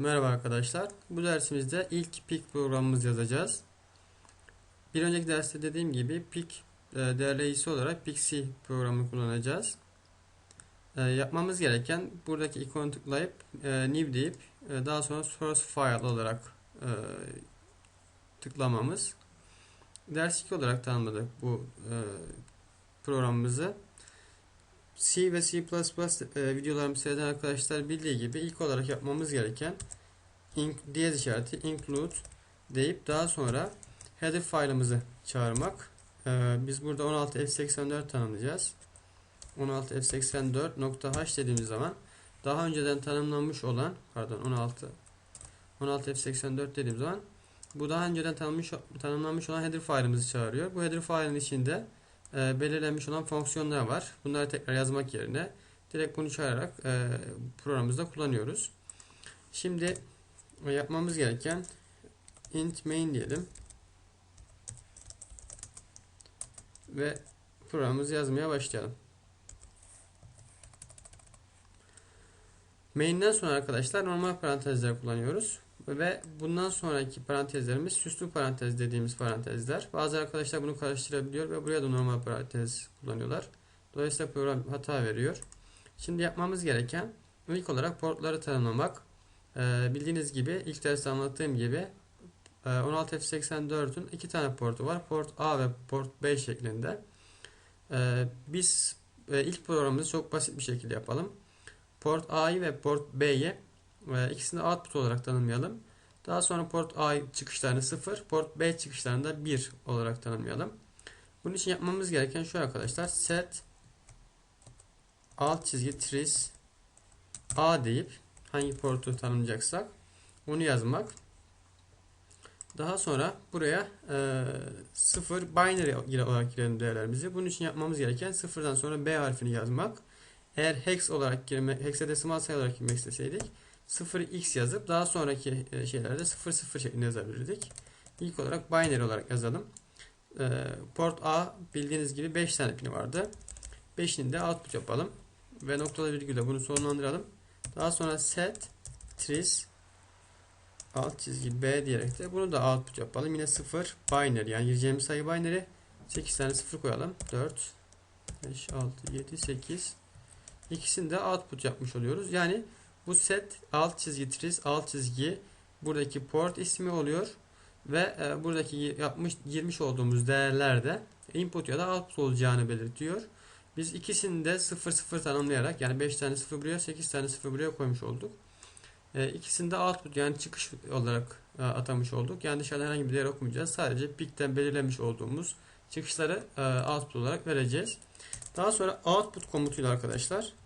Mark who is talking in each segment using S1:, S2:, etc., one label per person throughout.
S1: Merhaba arkadaşlar. Bu dersimizde ilk PIK programımız yazacağız. Bir önceki derste dediğim gibi PIK e, değerleyicisi olarak PIC programını kullanacağız. E, yapmamız gereken buradaki ikonu tıklayıp e, new deyip daha sonra source file olarak tıklamamız. Ders 2 olarak tanımladık bu programımızı. C ve C++ e, videolarımı seyreden arkadaşlar bildiği gibi ilk olarak yapmamız gereken diyez işareti include deyip daha sonra header file'ımızı çağırmak. E, biz burada 16f84 tanımlayacağız. 16f84.h dediğimiz zaman daha önceden tanımlanmış olan pardon 16 16f84 dediğim zaman bu daha önceden tanımlanmış, tanımlanmış olan header file'ımızı çağırıyor. Bu header file'ın içinde e, belirlenmiş olan fonksiyonlar var. Bunları tekrar yazmak yerine direkt bunu çağırarak e, programımızda kullanıyoruz. Şimdi e, yapmamız gereken int main diyelim. Ve programımızı yazmaya başlayalım. Main'den sonra arkadaşlar normal parantezler kullanıyoruz. Ve bundan sonraki parantezlerimiz süslü parantez dediğimiz parantezler. Bazı arkadaşlar bunu karıştırabiliyor ve buraya da normal parantez kullanıyorlar. Dolayısıyla program hata veriyor. Şimdi yapmamız gereken ilk olarak portları tanımlamak. Ee, bildiğiniz gibi ilk derste anlattığım gibi 16F84'ün e, iki tane portu var. Port A ve port B şeklinde. Ee, biz e, ilk programımızı çok basit bir şekilde yapalım. Port A'yı ve port B'yi ve ikisini output olarak tanımlayalım. Daha sonra port A çıkışlarını 0, port B çıkışlarını da 1 olarak tanımlayalım. Bunun için yapmamız gereken şu arkadaşlar. Set alt çizgi trace A deyip hangi portu tanımlayacaksak onu yazmak. Daha sonra buraya e, 0 binary olarak girelim değerlerimizi. Bunun için yapmamız gereken sıfırdan sonra B harfini yazmak. Eğer hex olarak girme, hexadesimal sayı olarak girmek isteseydik 0x yazıp daha sonraki e, şeylerde 00 şeklinde yazabilirdik. İlk olarak binary olarak yazalım. E, port A bildiğiniz gibi 5 tane pini vardı. 5'ini de output yapalım. Ve noktalı virgülle bunu sonlandıralım. Daha sonra set trace alt çizgi B diyerek de bunu da output yapalım. Yine 0 binary yani gireceğimiz sayı binary. 8 tane 0 koyalım. 4 5 6 7 8 İkisini de output yapmış oluyoruz. Yani bu set alt çizgi tris alt çizgi buradaki port ismi oluyor ve e, buradaki yapmış girmiş olduğumuz değerlerde input ya da output olacağını belirtiyor. Biz ikisini de 0 0 tanımlayarak yani 5 tane 0 buraya 8 tane 0 buraya koymuş olduk. E, ikisini de output yani çıkış olarak e, atamış olduk. Yani dışarıdan herhangi bir değer okumayacağız. Sadece pick'ten belirlemiş olduğumuz çıkışları e, output olarak vereceğiz. Daha sonra output komutuyla arkadaşlar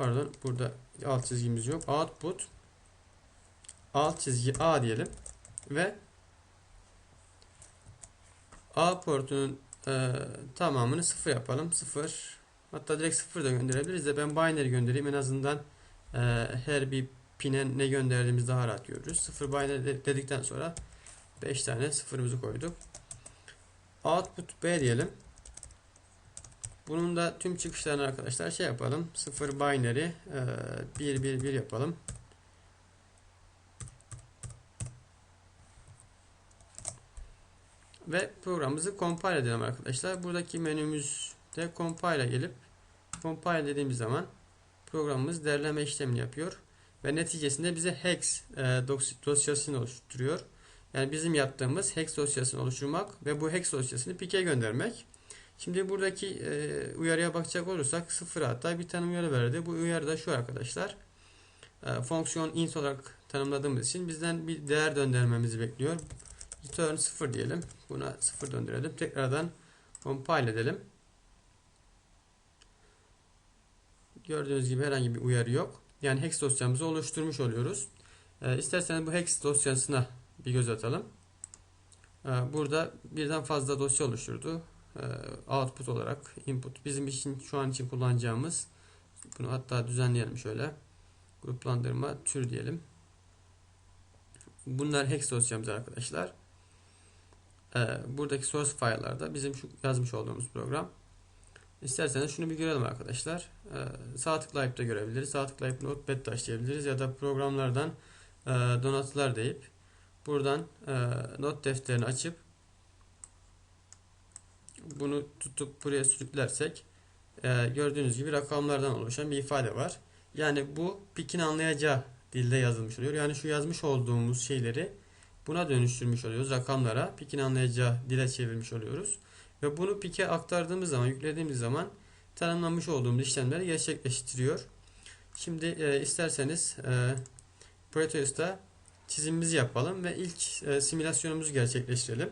S1: pardon burada alt çizgimiz yok. Output alt çizgi A diyelim ve A portunun e, tamamını sıfır yapalım. Sıfır hatta direkt sıfır da gönderebiliriz de ben binary göndereyim en azından e, her bir pine ne gönderdiğimizi daha rahat görürüz. Sıfır binary dedikten sonra 5 tane sıfırımızı koyduk. Output B diyelim. Bunun da tüm çıkışlarını arkadaşlar şey yapalım. 0 binary 1 1 1 yapalım. Ve programımızı compile edelim arkadaşlar. Buradaki menümüzde compile gelip compile dediğimiz zaman programımız derleme işlemini yapıyor. Ve neticesinde bize hex e, dosyasını oluşturuyor. Yani bizim yaptığımız hex dosyasını oluşturmak ve bu hex dosyasını pike göndermek. Şimdi buradaki e, uyarıya bakacak olursak sıfır hatta bir tane uyarı verdi. Bu uyarı da şu arkadaşlar. E, fonksiyon int olarak tanımladığımız için bizden bir değer döndürmemizi bekliyor. Return 0 diyelim. Buna 0 döndürelim. Tekrardan compile edelim. Gördüğünüz gibi herhangi bir uyarı yok. Yani hex dosyamızı oluşturmuş oluyoruz. E, isterseniz bu hex dosyasına bir göz atalım. E, burada birden fazla dosya oluşturdu. Ee, output olarak input. Bizim için şu an için kullanacağımız bunu hatta düzenleyelim şöyle. Gruplandırma tür diyelim. Bunlar hex dosyamız arkadaşlar. Ee, buradaki source file'larda bizim şu yazmış olduğumuz program. İsterseniz şunu bir görelim arkadaşlar. Ee, sağ tıklayıp da görebiliriz. Sağ tıklayıp Notepad taşıyabiliriz ya da programlardan e, donatılar deyip buradan e, not defterini açıp bunu tutup buraya sürüklersek e, gördüğünüz gibi rakamlardan oluşan bir ifade var. Yani bu Pik'in anlayacağı dilde yazılmış oluyor. Yani şu yazmış olduğumuz şeyleri buna dönüştürmüş oluyoruz rakamlara. Pik'in anlayacağı dile çevirmiş oluyoruz. Ve bunu Pik'e aktardığımız zaman, yüklediğimiz zaman tanımlamış olduğumuz işlemleri gerçekleştiriyor. Şimdi e, isterseniz e, Proteus'ta çizimimizi yapalım ve ilk e, simülasyonumuzu gerçekleştirelim.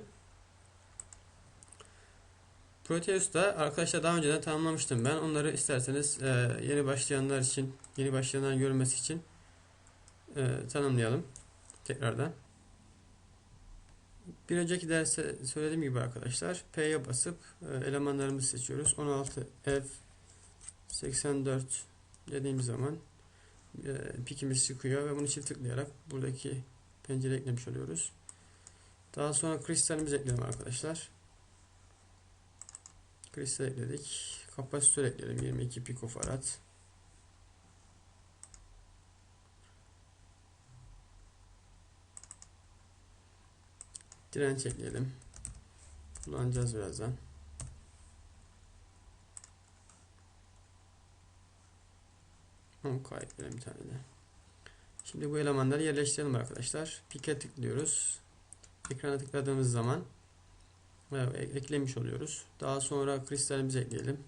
S1: Proteus'ta arkadaşlar daha önceden tanımlamıştım ben. Onları isterseniz e, yeni başlayanlar için, yeni başlayanların görmesi için e, tanımlayalım tekrardan. Bir önceki derste söylediğim gibi arkadaşlar P'ye basıp e, elemanlarımızı seçiyoruz. 16 F 84 dediğimiz zaman e, pikimiz çıkıyor ve bunu çift tıklayarak buradaki pencere eklemiş oluyoruz. Daha sonra kristalimizi ekleyelim arkadaşlar. Kristal ekledik. Kapasitör ekleyelim 22 pikofarad. Direnç ekleyelim. Kullanacağız birazdan. Onka ekleyelim bir tane de. Şimdi bu elemanları yerleştirelim arkadaşlar. Pike tıklıyoruz. Ekrana tıkladığımız zaman evet, eklemiş oluyoruz. Daha sonra kristalimizi ekleyelim.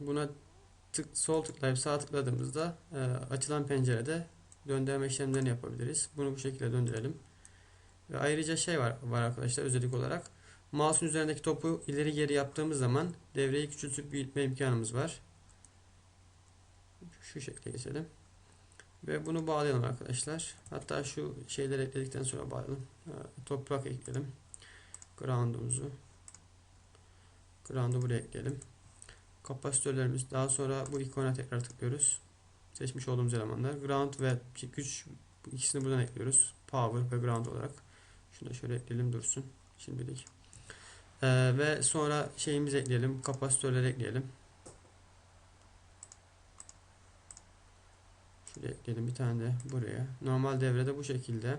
S1: Buna tık, sol tıklayıp sağ tıkladığımızda e, açılan pencerede döndürme işlemlerini yapabiliriz. Bunu bu şekilde döndürelim. Ve ayrıca şey var, var arkadaşlar özellik olarak. Mouse'un üzerindeki topu ileri geri yaptığımız zaman devreyi küçültüp büyütme imkanımız var. Şu şekilde geçelim. Ve bunu bağlayalım arkadaşlar. Hatta şu şeyleri ekledikten sonra bağlayalım. Toprak ekleyelim. Ground'umuzu. Ground'u buraya ekleyelim. Kapasitörlerimiz. Daha sonra bu ikona tekrar tıklıyoruz. Seçmiş olduğumuz elemanlar. Ground ve güç ikisini buradan ekliyoruz. Power ve ground olarak. Şunu da şöyle ekleyelim dursun. Şimdilik. Ee, ve sonra şeyimizi ekleyelim. Kapasitörleri ekleyelim. Şöyle ekleyelim bir tane de buraya. Normal devrede bu şekilde.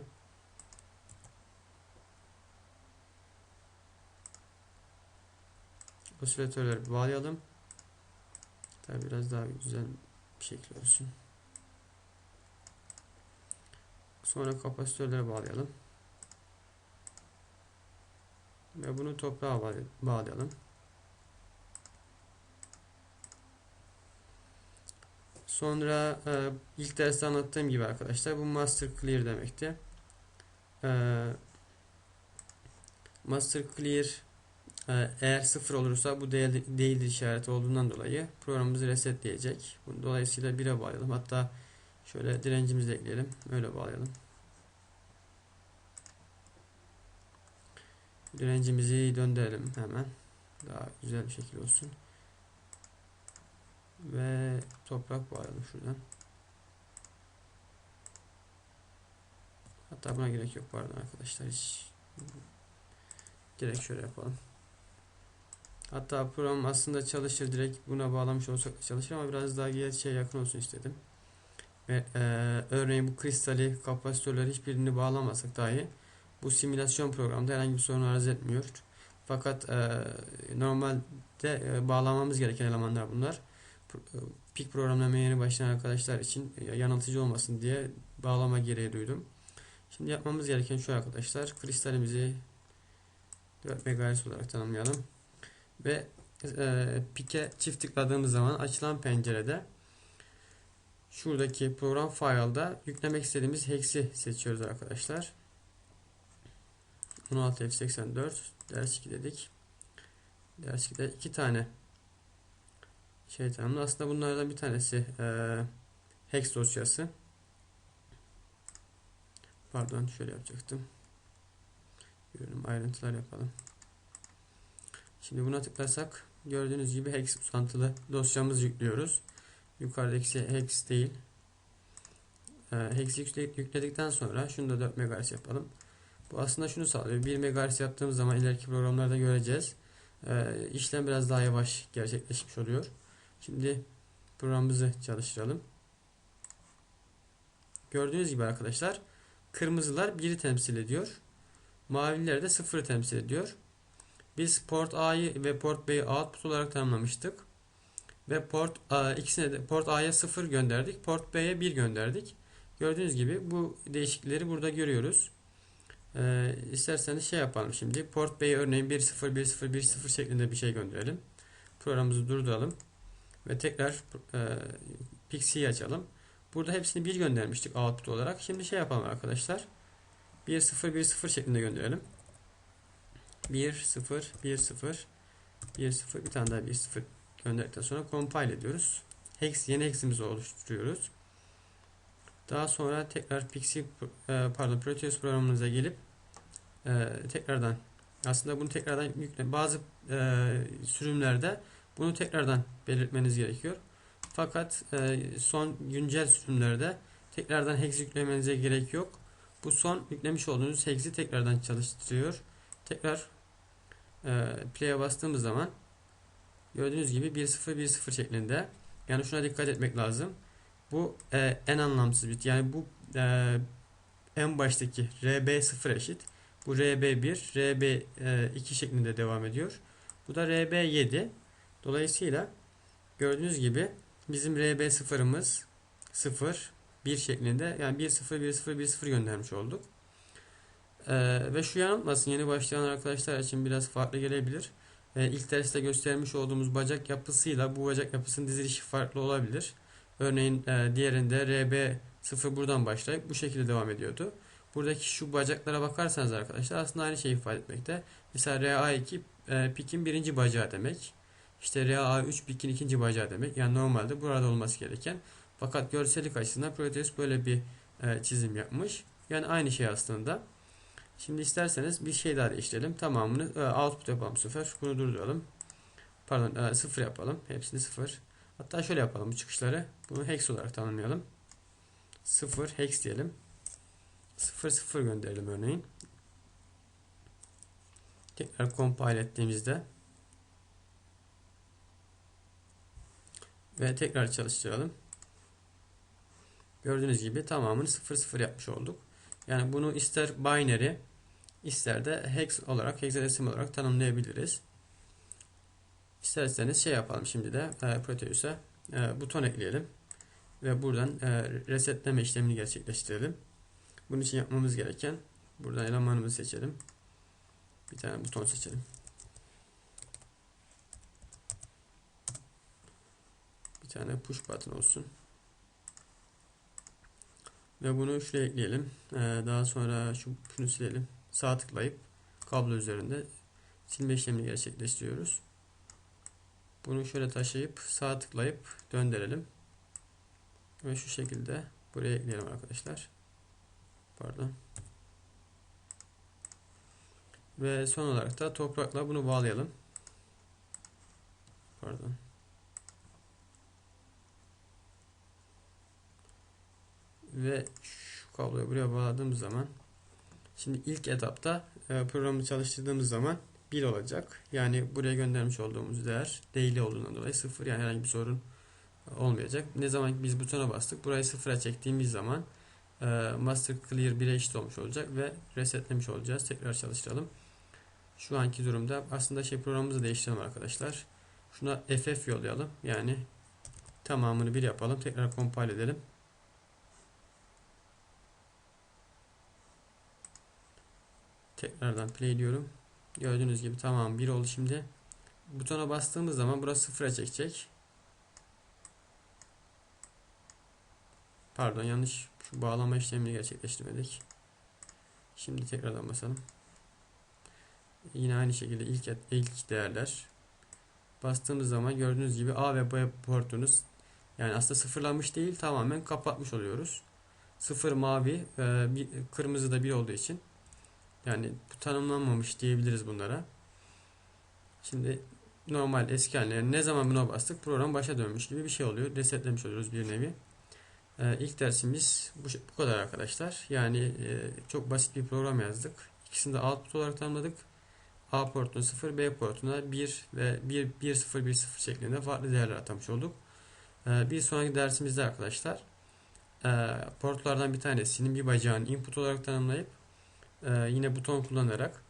S1: Osilatörleri bağlayalım. Tabi biraz daha güzel bir şekil olsun. Sonra kapasitörlere bağlayalım. Ve bunu toprağa bağlayalım. Sonra e, ilk derste anlattığım gibi arkadaşlar bu master clear demekti. E, master clear eğer sıfır olursa bu değil, değildir işareti olduğundan dolayı programımızı resetleyecek. Dolayısıyla 1'e bağlayalım. Hatta şöyle direncimizi ekleyelim. Öyle bağlayalım. Direncimizi döndürelim hemen. Daha güzel bir şekil olsun. Ve toprak bağlayalım şuradan. Hatta buna gerek yok pardon arkadaşlar. Hiç direkt şöyle yapalım. Hatta program aslında çalışır direkt buna bağlamış olsak çalışır ama biraz daha gerçeğe yakın olsun istedim. Ve e, örneğin bu kristali kapasitörleri hiçbirini bağlamasak dahi bu simülasyon programda herhangi bir sorun arz etmiyor. Fakat e, normalde e, bağlamamız gereken elemanlar bunlar. E, Pik programlamaya yeni başlayan arkadaşlar için e, yanıltıcı olmasın diye bağlama gereği duydum. Şimdi yapmamız gereken şu arkadaşlar. Kristalimizi 4 MHz olarak tanımlayalım. Ve e, pike çift tıkladığımız zaman açılan pencerede şuradaki program file'da yüklemek istediğimiz hex'i seçiyoruz arkadaşlar. 16 F84 ders 2 dedik. Ders 2'de iki tane şey tanımlı. Aslında bunlardan bir tanesi e, hex dosyası. Pardon şöyle yapacaktım. Görünüm ayrıntılar yapalım. Şimdi buna tıklasak gördüğünüz gibi hex uzantılı dosyamızı yüklüyoruz. Yukarıdaki hex değil. E, hex yükledikten sonra şunu da 4 MHz yapalım. Bu aslında şunu sağlıyor. 1 MHz yaptığımız zaman ileriki programlarda göreceğiz. e, işlem biraz daha yavaş gerçekleşmiş oluyor. Şimdi programımızı çalıştıralım. Gördüğünüz gibi arkadaşlar kırmızılar 1'i temsil ediyor. Maviler de 0'ı temsil ediyor. Biz port A'yı ve port B'yi output olarak tanımlamıştık. Ve port A, ikisine de port A'ya 0 gönderdik. Port B'ye 1 gönderdik. Gördüğünüz gibi bu değişiklikleri burada görüyoruz. Ee, isterseniz şey yapalım şimdi. Port B'ye örneğin 1 0 1 0 1 0 şeklinde bir şey gönderelim. Programımızı durduralım. Ve tekrar e, Pixi'yi açalım. Burada hepsini 1 göndermiştik output olarak. Şimdi şey yapalım arkadaşlar. 1 0 1 0 şeklinde gönderelim. 1 0 1 0 1 0 bir tane daha 1 0 gönderdikten sonra compile ediyoruz. Hex yeni hex'imizi oluşturuyoruz. Daha sonra tekrar Pixie e, pardon Proteus programımıza gelip e, tekrardan aslında bunu tekrardan yükle bazı e, sürümlerde bunu tekrardan belirtmeniz gerekiyor. Fakat son güncel sürümlerde tekrardan hex yüklemenize gerek yok. Bu son yüklemiş olduğunuz hex'i tekrardan çalıştırıyor. Tekrar play'e bastığımız zaman gördüğünüz gibi 1.0 1.0 şeklinde. Yani şuna dikkat etmek lazım. Bu e, en anlamsız bit. Yani bu e, en baştaki RB0 eşit. Bu RB1, RB2 şeklinde devam ediyor. Bu da RB7. Dolayısıyla gördüğünüz gibi bizim RB0'ımız 0, 1 şeklinde yani 1 0 1 0 1 0 göndermiş olduk. Ee, ve şu yanıltmasın yeni başlayan arkadaşlar için biraz farklı gelebilir. Ee, ilk derste göstermiş olduğumuz bacak yapısıyla bu bacak yapısının dizilişi farklı olabilir. Örneğin e, diğerinde RB0 buradan başlayıp bu şekilde devam ediyordu. Buradaki şu bacaklara bakarsanız arkadaşlar aslında aynı şeyi ifade etmekte. Mesela RA2 e, pikin birinci bacağı demek. İşte RA3 pikin ikinci bacağı demek. Yani normalde burada olması gereken. Fakat görsellik açısından Proteus böyle bir e, çizim yapmış. Yani aynı şey aslında. Şimdi isterseniz bir şey daha değiştirelim. Tamamını e, output yapalım bu sefer. Bunu durduralım. Pardon e, sıfır yapalım. Hepsini sıfır. Hatta şöyle yapalım bu çıkışları. Bunu hex olarak tanımlayalım. 0 hex diyelim. 0 0 gönderelim örneğin. Tekrar compile ettiğimizde ve tekrar çalıştıralım. Gördüğünüz gibi tamamını 0 0 yapmış olduk. Yani bunu ister binary ister de hex olarak hexadecimal olarak tanımlayabiliriz. İsterseniz şey yapalım şimdi de e, Proteus'a e, buton ekleyelim. Ve buradan e, resetleme işlemini gerçekleştirelim. Bunun için yapmamız gereken buradan elemanımızı seçelim. Bir tane buton seçelim. Bir tane push button olsun. Ve bunu şuraya ekleyelim. Ee, daha sonra şu şunu silelim. Sağ tıklayıp kablo üzerinde silme işlemini gerçekleştiriyoruz. Bunu şöyle taşıyıp sağ tıklayıp döndürelim. Ve şu şekilde buraya ekleyelim arkadaşlar. Pardon. Ve son olarak da toprakla bunu bağlayalım. Pardon. Ve şu kabloyu buraya bağladığımız zaman şimdi ilk etapta e, programı çalıştırdığımız zaman 1 olacak. Yani buraya göndermiş olduğumuz değer değili olduğundan dolayı 0 yani herhangi bir sorun olmayacak. Ne zaman biz butona bastık burayı sıfıra çektiğimiz zaman e, master clear 1'e eşit olmuş olacak ve resetlemiş olacağız. Tekrar çalıştıralım. Şu anki durumda aslında şey programımızı değiştirelim arkadaşlar. Şuna FF yollayalım. Yani tamamını bir yapalım. Tekrar compile edelim. Tekrardan play diyorum. Gördüğünüz gibi tamam bir oldu şimdi. Butona bastığımız zaman burası sıfıra çekecek. Pardon yanlış şu bağlama işlemini gerçekleştirmedik. Şimdi tekrardan basalım. Yine aynı şekilde ilk ilk değerler. Bastığımız zaman gördüğünüz gibi A ve B portunuz yani aslında sıfırlanmış değil tamamen kapatmış oluyoruz. Sıfır mavi, e, kırmızı da bir olduğu için yani tanımlanmamış diyebiliriz bunlara. Şimdi normal eski haline ne zaman buna bastık program başa dönmüş gibi bir şey oluyor. Resetlemiş oluyoruz bir nevi. Ee, ilk dersimiz bu, bu kadar arkadaşlar. Yani e, çok basit bir program yazdık. İkisini de output olarak tanımladık. A portuna 0, B portuna 1 ve 1, 1, 0, 1, 0 şeklinde farklı değerler atamış olduk. Ee, Bir sonraki dersimizde arkadaşlar e, portlardan bir tanesinin bir bacağını input olarak tanımlayıp e, yine buton kullanarak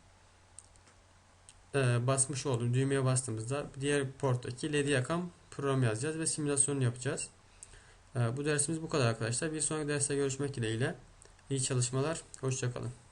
S1: e, basmış olduğum düğmeye bastığımızda diğer porttaki LED'i yakan program yazacağız ve simülasyonunu yapacağız. E, Bu dersimiz bu kadar arkadaşlar. Bir sonraki derste görüşmek dileğiyle. İyi çalışmalar. Hoşçakalın.